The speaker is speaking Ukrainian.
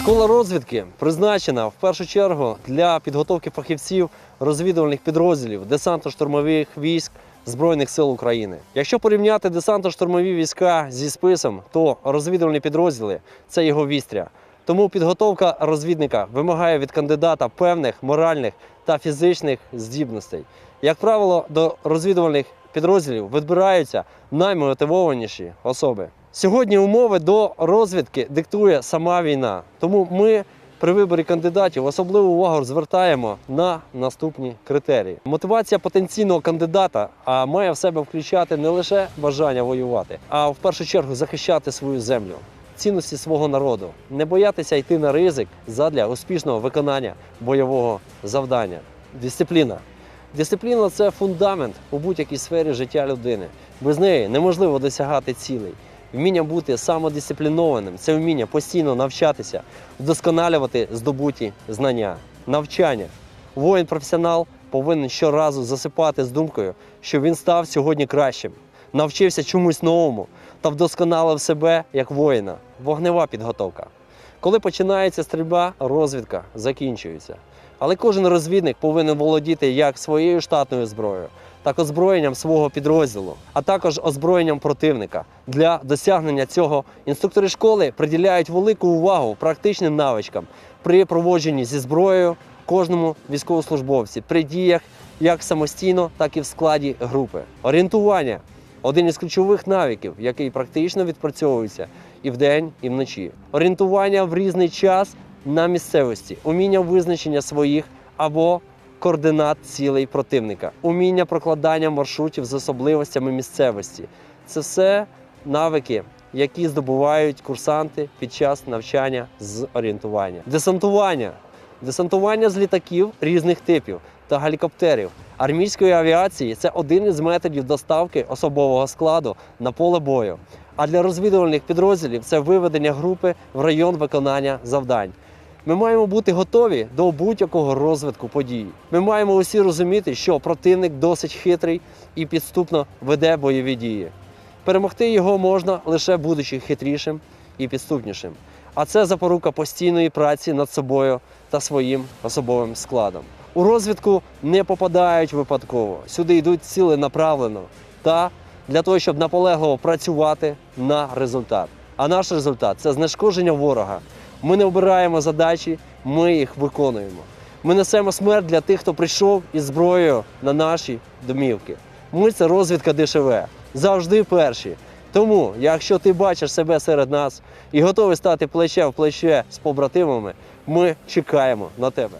Школа розвідки призначена в першу чергу для підготовки фахівців розвідувальних підрозділів десантно-штурмових військ Збройних сил України. Якщо порівняти десантно-штурмові війська зі списом, то розвідувальні підрозділи це його вістря. Тому підготовка розвідника вимагає від кандидата певних моральних та фізичних здібностей. Як правило, до розвідувальних підрозділів відбираються наймотивованіші особи. Сьогодні умови до розвідки диктує сама війна. Тому ми при виборі кандидатів особливу увагу звертаємо на наступні критерії. Мотивація потенційного кандидата має в себе включати не лише бажання воювати, а в першу чергу захищати свою землю, цінності свого народу, не боятися йти на ризик задля успішного виконання бойового завдання. Дисципліна. Дисципліна це фундамент у будь-якій сфері життя людини. Без неї неможливо досягати цілей. Вміння бути самодисциплінованим це вміння постійно навчатися, вдосконалювати здобуті знання, навчання. Воїн-професіонал повинен щоразу засипати з думкою, що він став сьогодні кращим, навчився чомусь новому та вдосконалив себе як воїна. Вогнева підготовка. Коли починається стрільба, розвідка закінчується. Але кожен розвідник повинен володіти як своєю штатною зброєю, так озброєнням свого підрозділу, а також озброєнням противника. Для досягнення цього інструктори школи приділяють велику увагу практичним навичкам при проводженні зі зброєю кожному військовослужбовці при діях як самостійно, так і в складі групи. Орієнтування один із ключових навиків, який практично відпрацьовується і вдень, і вночі. Орієнтування в різний час на місцевості, уміння визначення своїх або координат цілей противника, уміння прокладання маршрутів з особливостями місцевості. Це все навики, які здобувають курсанти під час навчання з орієнтування. Десантування. Десантування з літаків різних типів та гелікоптерів армійської авіації це один із методів доставки особового складу на поле бою. А для розвідувальних підрозділів це виведення групи в район виконання завдань. Ми маємо бути готові до будь-якого розвитку подій. Ми маємо усі розуміти, що противник досить хитрий і підступно веде бойові дії. Перемогти його можна лише будучи хитрішим і підступнішим. А це запорука постійної праці над собою та своїм особовим складом. У розвідку не попадають випадково. Сюди йдуть ціленаправлено та для того, щоб наполегливо працювати на результат. А наш результат це знешкодження ворога. Ми не обираємо задачі, ми їх виконуємо. Ми несемо смерть для тих, хто прийшов із зброєю на наші домівки. Ми це розвідка ДШВ. Завжди перші. Тому, якщо ти бачиш себе серед нас і готовий стати плече в плече з побратимами, ми чекаємо на тебе.